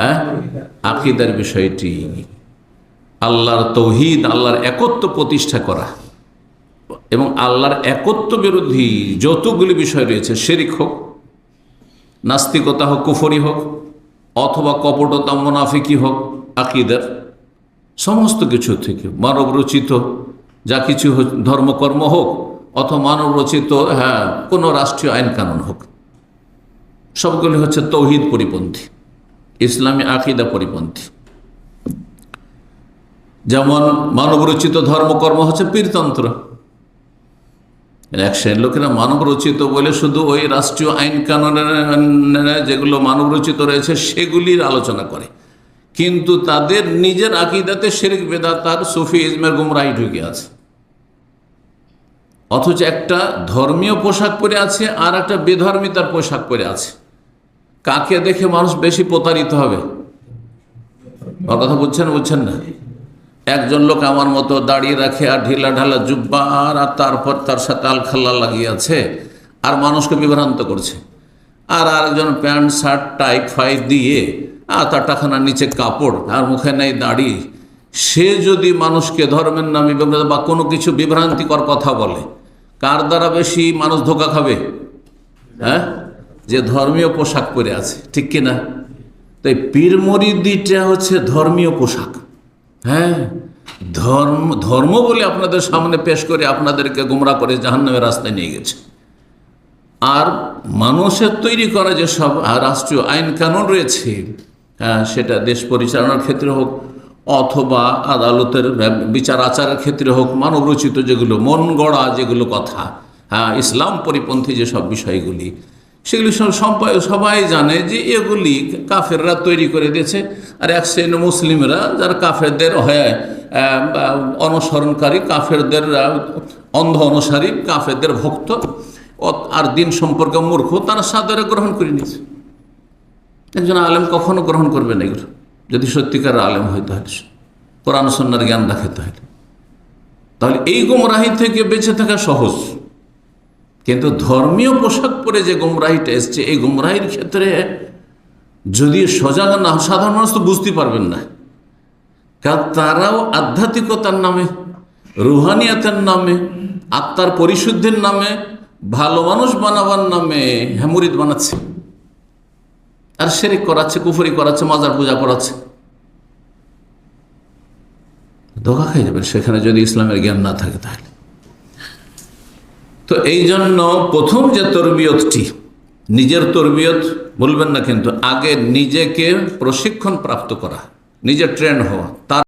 হ্যাঁ? আকিদার বিষয়টি আল্লাহর তৌহিদ, আল্লাহর একত্ব প্রতিষ্ঠা করা এবং আল্লাহর একত্ব বিরোধী যতগুলি বিষয় রয়েছে, শেরিক হোক, নাস্তিকতা হোক, কুফরি হোক, অথবা কপটতা, মোনাফিকি হোক, আকিদার সমস্ত কিছু থেকে মানব রচিত যা কিছু ধর্মকর্ম হোক অথবা মানব রচিত হ্যাঁ কোনো রাষ্ট্রীয় আইন কানুন হোক। সবগুলি হচ্ছে তৌহিদ পরিপন্থী। ইসলামী আকিদা পরিপন্থী। যেমন মানব রচিত ধর্মকর্ম হচ্ছে পীরতন্ত্র। এক শ্রেণির লোকেরা মানব রচিত বলে শুধু ওই রাষ্ট্রীয় আইন কানুনের যেগুলো মানব রচিত রয়েছে সেগুলির আলোচনা করে। কিন্তু তাদের নিজের আকিদাতে শেরিক বেদাতার সুফি ইজমের গুমরাহি ঢুকে আছে। অথচ একটা ধর্মীয় পোশাক পরে আছে আর একটা বেধর্মিতার পোশাক পরে আছে। কাকে দেখে মানুষ বেশি প্রতারিত হবে। আমার কথা বুঝছেন বুঝছেন না? একজন লোক আমার মতো দাঁড়িয়ে রাখে আর ঢিলা ঢালা জুব্বা আর তারপর তার সাথে আলখাল্লা লাগিয়ে আছে, আর মানুষকে বিভ্রান্ত করছে। আর আরেকজন প্যান্ট, শার্ট, টাই, ফাই দিয়ে, আর তার টাকানার নিচে কাপড়, আর মুখে নেই দাড়ি। সে যদি মানুষকে ধর্মের নামে বিভ্রান্ত বা কোনো কিছু বিভ্রান্তিকর কথা বলে, কার দ্বারা বেশি মানুষ ধোকা খাবে? হ্যাঁ? যে ধর্মীয় পোশাক পরে আছে, ঠিক কিনা? তাই পীর মরিদিটা হচ্ছে ধর্মীয় পোশাক। হ্যাঁ? ধর্ম ধর্ম বলে আপনাদের সামনে পেশ করে আপনাদেরকে গুমরা করে জাহান্নামের রাস্তায় নিয়ে গেছে। আর মানুষের তৈরি করা যে সব রাষ্ট্রীয় আইন কানুন রয়েছে হ্যাঁ সেটা দেশ পরিচালনার ক্ষেত্রে হোক, অথবা আদালতের বিচার আচারের ক্ষেত্রে হোক, মানবরচিত যেগুলো মন গড়া যেগুলো কথা হ্যাঁ ইসলাম পরিপন্থী যেসব বিষয়গুলি সেগুলি সব সম্প- সবাই জানে যে এগুলি কাফেররা তৈরি করে দিয়েছে। আর এক শ্রেণি মুসলিমরা যারা কাফেরদের হয়ে অনুসরণকারী, কাফেরদের অন্ধ অনুসারী, কাফেরদের ভক্ত আর দিন সম্পর্কে মূর্খ, তারা সাদরে গ্রহণ করে নিয়েছে। একজন আলেম কখনো গ্রহণ করবে না এগুলো। যদি সত্যিকার আলেম হয় তাহলে কোরআন সন্ন্যার জ্ঞান রাখে তাহলে তাহলে এই গুমরাহি থেকে বেঁচে থাকা সহজ। কিন্তু ধর্মীয় পোশাক পরে যে গুমরাহিটা এসছে, এই গুমরাহির ক্ষেত্রে যদি সজাগ না সাধারণ মানুষ তো বুঝতে পারবেন না। কারণ তারাও আধ্যাত্মিকতার নামে, রুহানিয়াতের নামে, আত্মার পরিশুদ্ধির নামে, ভালো মানুষ বানাবার নামে হ্যামুরিদ বানাচ্ছে। আর শেরিক করাচ্ছে, কুফরি করাচ্ছে, মাজার পূজা করাচ্ছে। ধোকা খেয়ে যাবে সেখানে যদি ইসলামের জ্ঞান না থাকে তাহলে। তো এই জন্য প্রথম যে তরবিয়তটি, নিজের তরবিয়ত বলবেন না কিন্তু আগে নিজেকে প্রশিক্ষণ প্রাপ্ত করা নিজের ট্রেন হওয়া, তার